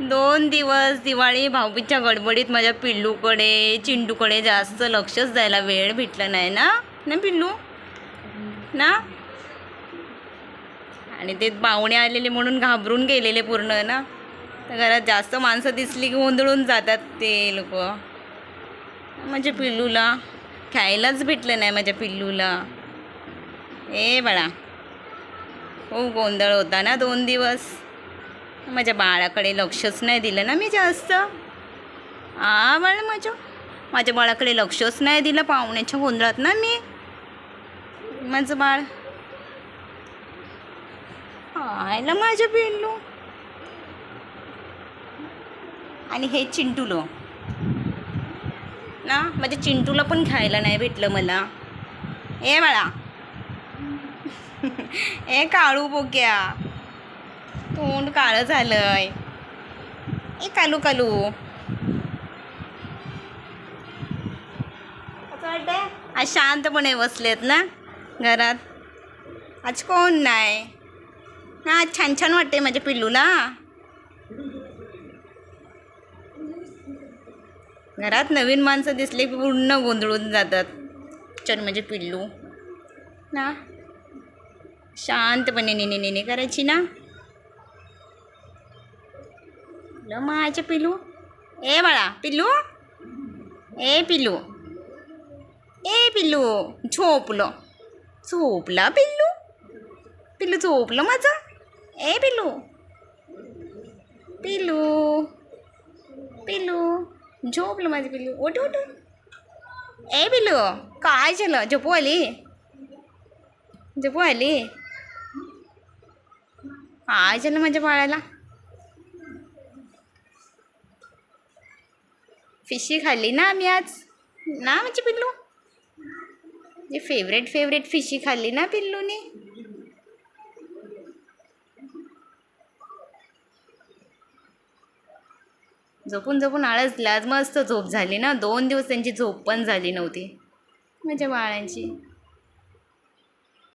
दोन दिवस दिवाळी भाऊबीजच्या गडबडीत माझ्या पिल्लूकडे चिंटूकडे जास्त लक्षच द्यायला वेळ भेटला नाही ना? ना पिल्लू? ना? आणि ते पाहुणे आलेले म्हणून घाबरून गेलेले पूर्ण ना? तर घरात जास्त माणसं दिसली की गोंधळून जातात ते लोक. माझ्या पिल्लूला खायलाच भेटलं नाही माझ्या पिल्लूला. ए बाळा खूप गोंधळ होता ना दोन दिवस? माझ्या बाळाकडे लक्षच नाही दिलं ना मी जास्त. आ बाळ माझ्या. माझ्या बाळाकडे लक्षच नाही दिलं पाहुण्याच्या गोंधळात ना मी. माझं बाळ. आयला माझ्या पिल्लू. आणि हे चिंटूलो. ना माझ्या चिंटूला पण खायला नाही भेटलं मला. ए बाळा. ए काळू बोक्या तोंड काळं झालंय. ए कालू कालू. आज शांतपणे बसलेत ना घरात? आज कोण नाही? ना आज छान छान वाटते माझ्या पिल्लूला. घरात नवीन माणसं दिसले की पूर्ण गोंधळून जातात. चल माझे पिल्लू. ना? शांतपणे नेने नेने करायची ना? ल माझे पिल्लू ए बाळा पिल्लू ए पिल्लू ए पिल्लू झोपलं. झोपला पिल्लू पिल्लू झोपलं माझं? ए पिल्लू पिल्लू पिल्लू झोपलं माझं पिल्लू उठ उठ ए पिल्लू काय झालं? झोपू आली? झोपू आली? काय झालं माझ्या बाळाला? फिशी खाल्ली ना आम्ही आज? ना म्हणजे पिल्लू? जे फेवरेट फेवरेट फिशी खाल्ली ना पिल्लूने? झोपून झोपून आळसला आज मस्त झोप झाली ना. दोन दिवस त्यांची झोप पण झाली नव्हती. माझ्या बाळांची.